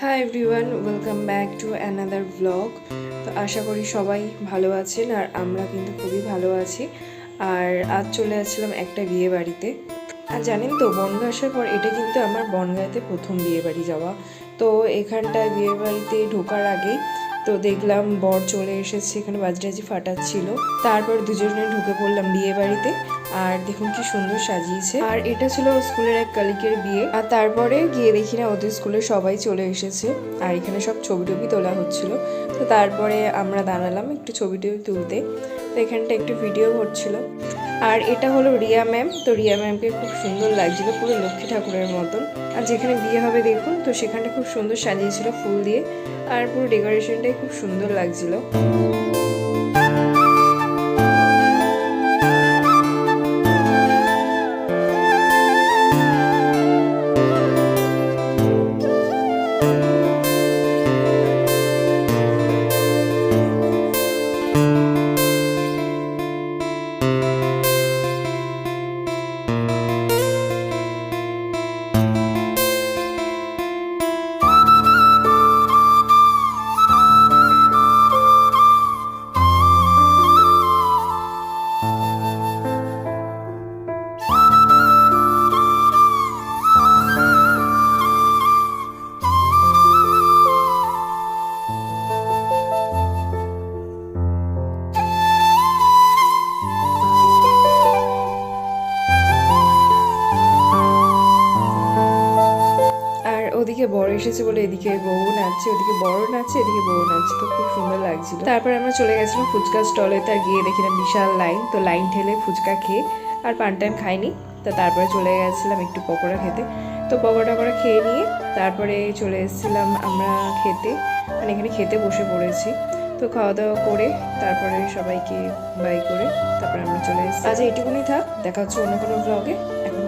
Hi everyone welcome back to another blog তো আশা করি সবাই ভালো আছেন আর আমরা কিন্তু খুবই ভালো আছি। আর আজ চলে আসছিলাম একটা বিয়ে বাড়িতে। আর জানেন তো, বনগা আসার পর এটা কিন্তু আমার বনগাঁতে প্রথম বিয়ে বাড়ি যাওয়া। তো এখানটায় বিয়ে বাড়িতে ঢোকার আগেই তো দেখলাম বর চলে এসেছে, এখানে বাজরাজি ফাটাচ্ছিল। তারপর দুজনে ঢুকে পড়লাম বিয়ে বাড়িতে। আর দেখুন কি সুন্দর সাজিয়েছে। আর এটা ছিল স্কুলের এক কালিকের বিয়ে। আর তারপরে গিয়ে দেখি না ওদের স্কুলে সবাই চলে এসেছে। আর এখানে সব ছবি টবি তোলা হচ্ছিল। তো তারপরে আমরা দাঁড়ালাম একটু ছবি টবি তুলতে। তো এখানটা একটু ভিডিও হচ্ছিল আর এটা হলো রিয়া ম্যাম। তো রিয়া ম্যামকে খুব সুন্দর লাগছিল পুরো লক্ষ্মী ঠাকুরের মতন। আর যেখানে বিয়ে হবে দেখুন, তো সেখানটা খুব সুন্দর সাজিয়েছিল ফুল দিয়ে। আর পুরো ডেকোরেশনটাই খুব সুন্দর লাগছিল। ওদিকে বড় এসেছে বলে এদিকে বউ নাচছে, ওদিকে বড় নাচছে, এদিকে বউ নাচছে। তো খুব সুন্দর লাগছিল। তারপর আমরা চলে গেছিলাম ফুচকা স্টলে তার গিয়ে দেখিলাম বিশাল লাইন তো লাইন ঠেলে ফুচকা খেয়ে আর পান টান খাইনি। তো তারপরে চলে গেছিলাম একটু পকোড়া খেতে। তো পকোড়া টকোড়া খেয়ে নিয়ে তারপরে চলে এসেছিলাম আমরা খেতে। মানে এখানে খেতে বসে পড়েছি। তো খাওয়া দাওয়া করে তারপরে সবাইকে বাই করে তারপরে আমরা চলে এসেছি। আজ এইটুকুনি থাক, দেখা হচ্ছে অন্য কোনো ব্লগে এখন